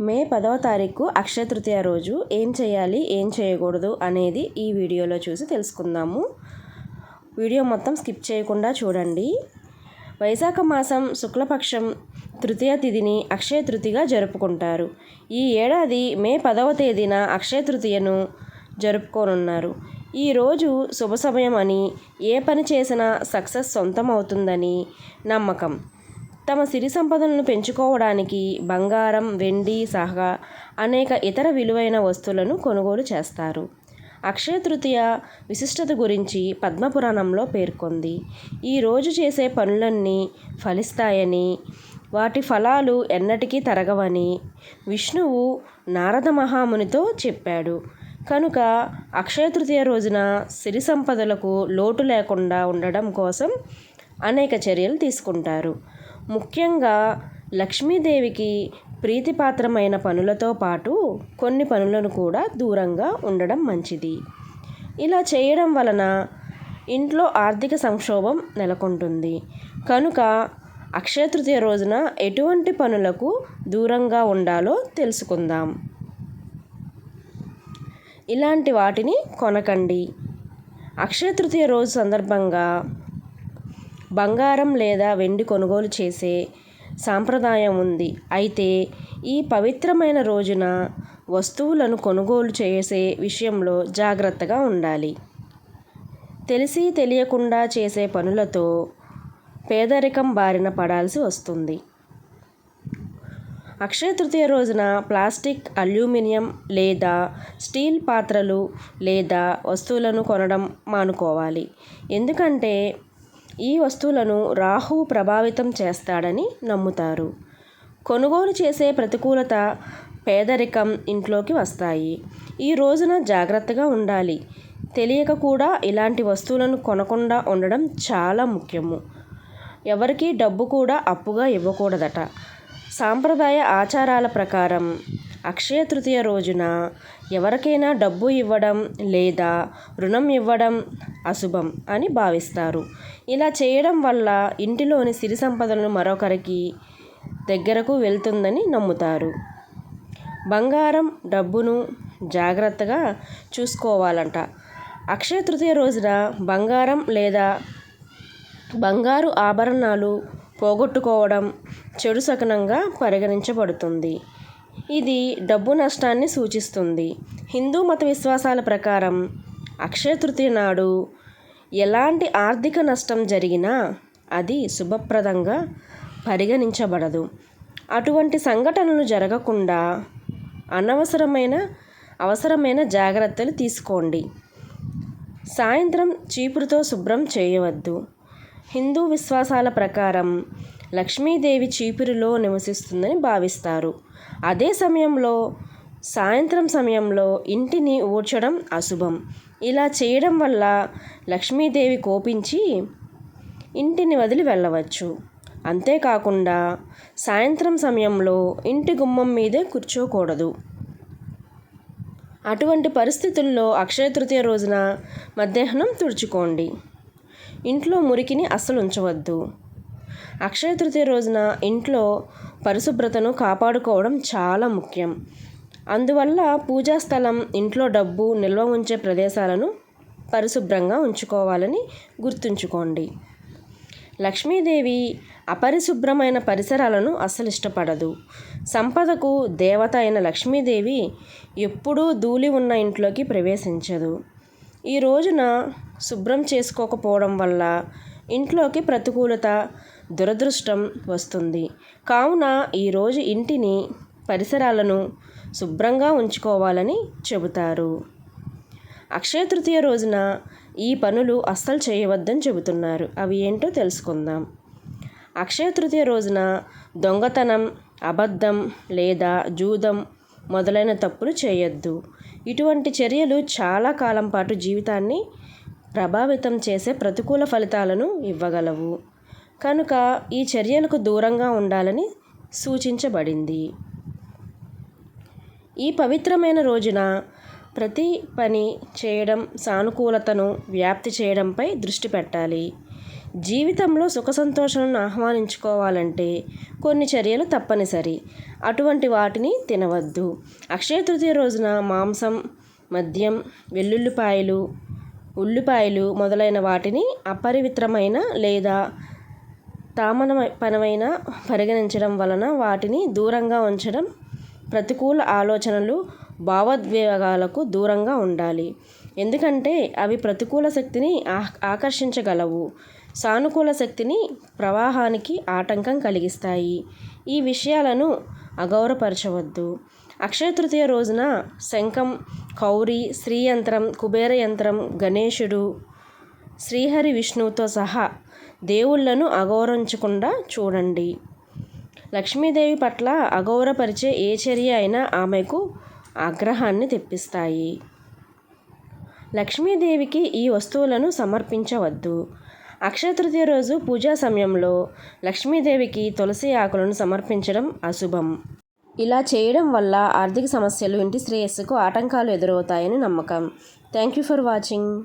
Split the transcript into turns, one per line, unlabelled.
మే పదవ తారీఖు అక్షయ తృతీయ రోజు. ఏం చేయాలి? ఏం చేయకూడదు? అనేది ఈ వీడియోలో చూసి తెలుసుకుందాము. వీడియో మొత్తం స్కిప్ చేయకుండా చూడండి. వైశాఖ మాసం శుక్లపక్షం తృతీయ తిథిని అక్షయ తృతిగా జరుపుకుంటారు. ఈ ఏడాది మే పదవ తేదీన అక్షయ తృతీయను జరుపుకోనున్నారు. ఈరోజు శుభ సమయం అని ఏ పని చేసినా సక్సెస్ సొంతం అవుతుందని నమ్మకం. తమ సిరి సంపదలను పెంచుకోవడానికి బంగారం వెండి సహా అనేక ఇతర విలువైన వస్తువులను కొనుగోలు చేస్తారు. అక్షయ తృతీయ విశిష్టత గురించి పద్మపురాణంలో పేర్కొంది. ఈరోజు చేసే పనులన్నీ ఫలిస్తాయని వాటి ఫలాలు ఎన్నటికీ తరగవని విష్ణువు నారద మహామునితో చెప్పాడు. కనుక అక్షయ తృతీయ రోజున సిరి సంపదలకు లోటు లేకుండా ఉండడం కోసం అనేక చర్యలు తీసుకుంటారు. ముఖ్యంగా లక్ష్మీదేవికి ప్రీతిపాత్రమైన పనులతో పాటు కొన్ని పనులను కూడా దూరంగా ఉండడం మంచిది. ఇలా చేయడం వలన ఇంట్లో ఆర్థిక సంక్షోభం నెలకొంటుంది. కనుక అక్షయతృతీయ రోజున ఎటువంటి పనులకు దూరంగా ఉండాలో తెలుసుకుందాం. ఇలాంటి వాటిని కొనకండి. అక్షయతృతీయ రోజు సందర్భంగా బంగారం లేదా వెండి కొనుగోలు చేసే సాంప్రదాయం ఉంది. అయితే ఈ పవిత్రమైన రోజున వస్తువులను కొనుగోలు చేసే విషయంలో జాగ్రత్తగా ఉండాలి. తెలిసి తెలియకుండా చేసే పనులతో పేదరికం బారిన పడాల్సి వస్తుంది. అక్షయ తృతీయ రోజున ప్లాస్టిక్ అల్యూమినియం లేదా స్టీల్ పాత్రలు లేదా వస్తువులను కొనడం మానుకోవాలి. ఎందుకంటే ఈ వస్తువులను రాహు ప్రభావితం చేస్తాడని నమ్ముతారు. కొనుగోలు చేసే ప్రతికూలత పేదరికం ఇంట్లోకి వస్తాయి. ఈ రోజున జాగ్రత్తగా ఉండాలి. తెలియక కూడా ఇలాంటి వస్తువులను కొనకుండా ఉండడం చాలా ముఖ్యము. ఎవరికీ డబ్బు కూడా అప్పుగా ఇవ్వకూడదట. సాంప్రదాయ ఆచారాల ప్రకారం అక్షయ తృతీయ రోజున ఎవరికైనా డబ్బు ఇవ్వడం లేదా రుణం ఇవ్వడం అశుభం అని భావిస్తారు. ఇలా చేయడం వల్ల ఇంటిలోని సిరి సంపదలను మరొకరికి దగ్గరకు వెళ్తుందని నమ్ముతారు. బంగారం డబ్బును జాగ్రత్తగా చూసుకోవాలంట. అక్షయ తృతీయ రోజున బంగారం లేదా బంగారు ఆభరణాలు పోగొట్టుకోవడం చెడు సకనంగా పరిగణించబడుతుంది. ఇది డబ్బు నష్టాన్ని సూచిస్తుంది. హిందూ మత విశ్వాసాల ప్రకారం అక్షయ తృతీయ నాడు ఎలాంటి ఆర్థిక నష్టం జరిగినా అది శుభప్రదంగా పరిగణించబడదు. అటువంటి సంఘటనలు జరగకుండా అనవసరమైన అవసరమైన జాగ్రత్తలు తీసుకోండి. సాయంత్రం చీపురుతో శుభ్రం చేయవద్దు. హిందూ విశ్వాసాల ప్రకారం లక్ష్మీదేవి చీపురులో నివసిస్తుందని భావిస్తారు. అదే సమయంలో సాయంత్రం సమయంలో ఇంటిని ఊడ్చడం అశుభం. ఇలా చేయడం వల్ల లక్ష్మీదేవి కోపించి ఇంటిని వదిలి వెళ్ళవచ్చు. అంతేకాకుండా సాయంత్రం సమయంలో ఇంటి గుమ్మం మీదే కూర్చోకూడదు. అటువంటి పరిస్థితుల్లో అక్షయ తృతీయ రోజున మధ్యాహ్నం తుడుచుకోండి. ఇంట్లో మురికిని అస్సలు ఉంచవద్దు. అక్షయ తృతీయ రోజున ఇంట్లో పరిశుభ్రతను కాపాడుకోవడం చాలా ముఖ్యం. అందువల్ల పూజా స్థలం ఇంట్లో డబ్బు నిల్వ ఉంచే ప్రదేశాలను పరిశుభ్రంగా ఉంచుకోవాలని గుర్తుంచుకోండి. లక్ష్మీదేవి అపరిశుభ్రమైన పరిసరాలను అస్సలు ఇష్టపడదు. సంపదకు దేవత అయిన లక్ష్మీదేవి ఎప్పుడూ ధూళి ఉన్న ఇంట్లోకి ప్రవేశించదు. ఈ రోజున శుభ్రం చేసుకోకపోవడం వల్ల ఇంట్లోకి ప్రతికూలత దురదృష్టం వస్తుంది. కావున ఈరోజు ఇంటిని పరిసరాలను శుభ్రంగా ఉంచుకోవాలని చెబుతారు. అక్షయ తృతీయ రోజున ఈ పనులు అస్సలు చేయవద్దని చెబుతున్నారు. అవి ఏంటో తెలుసుకుందాం. అక్షయ తృతీయ రోజున దొంగతనం అబద్ధం లేదా జూదం మొదలైన తప్పులు చేయొద్దు. ఇటువంటి చర్యలు చాలా కాలం పాటు జీవితాన్ని ప్రభావితం చేసే ప్రతికూల ఫలితాలను ఇవ్వగలవు. కనుక ఈ చర్యలకు దూరంగా ఉండాలని సూచించబడింది. ఈ పవిత్రమైన రోజున ప్రతి పని చేయడం సానుకూలతను వ్యాప్తి చేయడంపై దృష్టి పెట్టాలి. జీవితంలో సుఖ సంతోషాలను ఆహ్వానించుకోవాలంటే కొన్ని చర్యలు తప్పనిసరి. అటువంటి వాటిని తినవద్దు. అక్షయ తృతీయ రోజున మాంసం మద్యం వెల్లుల్లిపాయలు ఉల్లిపాయలు మొదలైన వాటిని అపరిమితమైన లేదా తామనపనమైన పరిగణించడం వలన వాటిని దూరంగా ఉంచడం ప్రతికూల ఆలోచనలు భావోద్వేగాలకు దూరంగా ఉండాలి. ఎందుకంటే అవి ప్రతికూల శక్తిని ఆకర్షించగలవు. సానుకూల శక్తిని ప్రవాహానికి ఆటంకం కలిగిస్తాయి. ఈ విషయాలను అగౌరవపరచవద్దు. అక్షయ తృతీయ రోజున శంఖం కౌరి శ్రీయంత్రం కుబేర యంత్రం గణేశుడు శ్రీహరి విష్ణువుతో సహా దేవుళ్ళను అగౌరవించకుండా చూడండి. లక్ష్మీదేవి పట్ల అగౌరవపరిచే ఏ చర్య అయినా ఆమెకు ఆగ్రహాన్ని తెప్పిస్తాయి. లక్ష్మీదేవికి ఈ వస్తువులను సమర్పించవద్దు. అక్షయ తృతీయ రోజు పూజా సమయంలో లక్ష్మీదేవికి తులసి ఆకులను సమర్పించడం అశుభం. ఇలా చేయడం వల్ల ఆర్థిక సమస్యలు ఇంటి శ్రేయస్సుకు ఆటంకాలు ఎదురవుతాయని నమ్మకం. Thank you for watching.